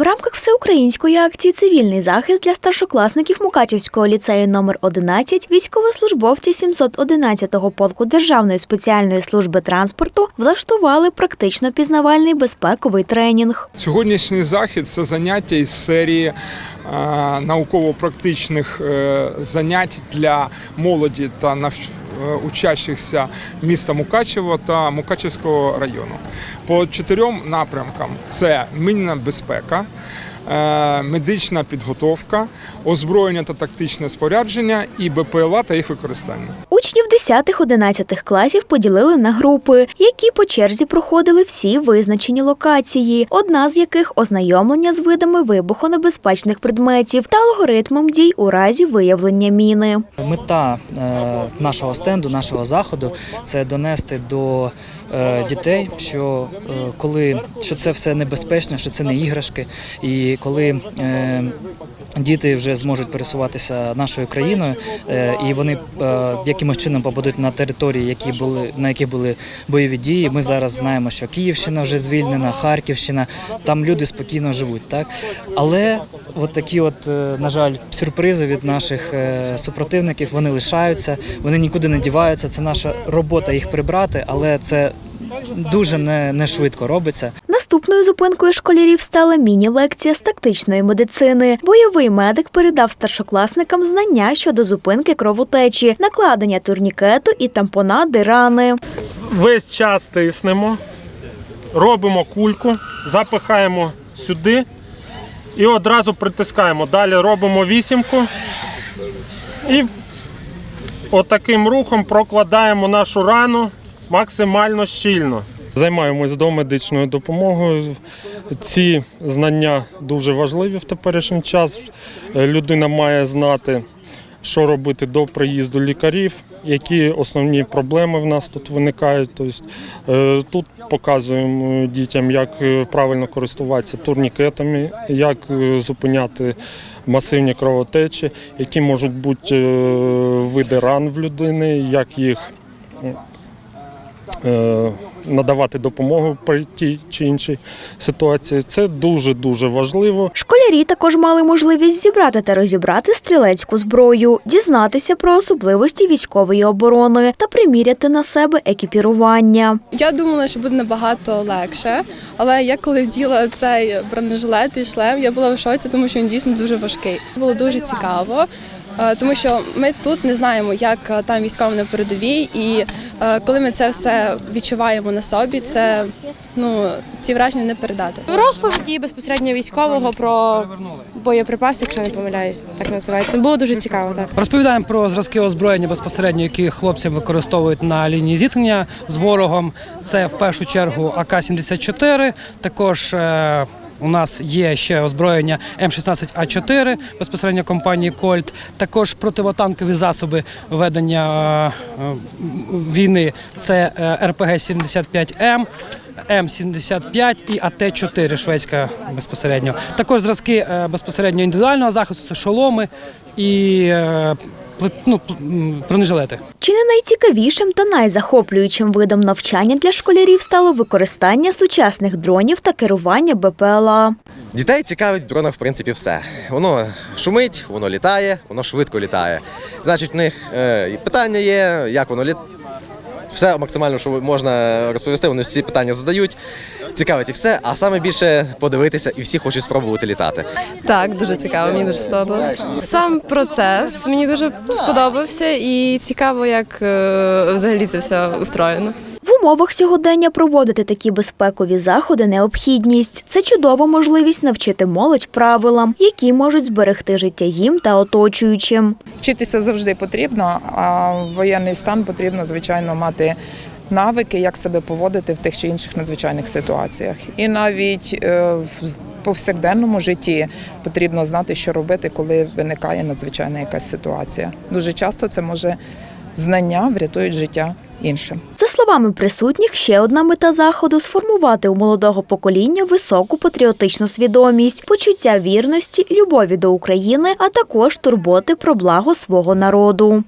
В рамках всеукраїнської акції Цивільний захист для старшокласників Мукачівського ліцею номер 11 військовослужбовці 711-го полку Державної спеціальної служби транспорту влаштували практично пізнавальний безпековий тренінг. Сьогоднішній захід це заняття із серії е, науково-практичних е, занять для молоді та учащихся міста Мукачево та Мукачевського району. По чотирьом напрямкам: це мінна безпека. Е, Медична підготовка, озброєння та тактичне спорядження і БПЛА та їх використання. Учнів 10-11 класів поділили на групи, які по черзі проходили всі визначені локації, одна з яких ознайомлення з видами вибухонебезпечних предметів та алгоритмом дій у разі виявлення міни. Мета е, нашого стенду, нашого заходу це донести до е, дітей, що коли що це все небезпечно, що це не іграшки, і коли е, діти вже зможуть пересуватися нашою країною, е, і вони е, якимось чином попадуть на території, які були на які були бойові дії. Ми зараз знаємо, що Київщина вже звільнена, Харківщина, там люди спокійно живуть, так але от такі, от е, на жаль, сюрпризи від наших е, супротивників вони лишаються, вони нікуди не діваються. Це наша робота їх прибрати, але це дуже не, не швидко робиться. Наступною зупинкою школярів стала міні-лекція з тактичної медицини. Бойовий медик передав старшокласникам знання щодо зупинки кровотечі, накладення турнікету і тампонади рани. весь час тиснемо, робимо кульку, запихаємо сюди і одразу притискаємо. Далі робимо вісімку і отаким рухом прокладаємо нашу рану максимально щільно. Займаємось домедичною допомогою. Ці знання дуже важливі в теперішній час. Е, Людина має знати, що робити до приїзду лікарів, які основні проблеми в нас тут виникають. Тобто, е, тут показуємо дітям, як е, правильно користуватися турнікетами, як зупиняти масивні кровотечі, які можуть бути види ран в людини, як їх надавати допомогу при тій чи іншій ситуації. Це дуже дуже важливо. Школярі також мали можливість зібрати та розібрати стрілецьку зброю, дізнатися про особливості військової оборони та приміряти на себе екіпірування. Я думала, що буде набагато легше, але я коли вділа цей бронежилет і шлем, я була в шоці, тому що він дійсно дуже важкий. Було дуже цікаво, тому що ми тут не знаємо, як е, там військово на передовій, і е, коли ми це все відчуваємо на собі, це ну ці враження не передати. Розповіді безпосередньо військового про боєприпаси, якщо не помиляюсь, так називається. Було дуже цікаво. Так. Розповідаємо про зразки озброєння безпосередньо, які хлопці використовують на лінії зіткнення з ворогом. Це в першу чергу АК-74. Також е, у нас є ще озброєння М16А4 безпосередньо компанії Кольт. Також противотанкові засоби ведення е, війни. Це е, РПГ-75М. М75 і АТ-4 шведська безпосередньо. Також зразки е, безпосередньо індивідуального захисту, це шоломи і ну, бронежилети. Чи не найцікавішим та найзахоплюючим видом навчання для школярів стало використання сучасних дронів та керування БПЛА? Дітей цікавить в дронах, в принципі, все. Воно шумить, воно літає, воно швидко літає. Значить, в них е, і питання є, як воно літає. Все максимально, що можна розповісти, вони всі питання задають. Цікавить їх все, а саме більше подивитися, і всі хочуть спробувати літати. Так, дуже цікаво, мені дуже сподобалось. Сам процес мені дуже сподобався, і цікаво, як е, взагалі це все устроєно. В умовах сьогодення проводити такі безпекові заходи необхідність. Це чудова можливість навчити молодь правилам, які можуть зберегти життя їм та оточуючим. Вчитися завжди потрібно, а в воєнний стан потрібно, звичайно, мати навики, як себе поводити в тих чи інших надзвичайних ситуаціях. І навіть е, в повсякденному житті потрібно знати, що робити, коли виникає надзвичайна якась ситуація. Дуже часто це може знання врятують життя іншим. За словами присутніх, ще одна мета заходу сформувати у молодого покоління високу патріотичну свідомість, почуття вірності, любові до України, а також турботи про благо свого народу.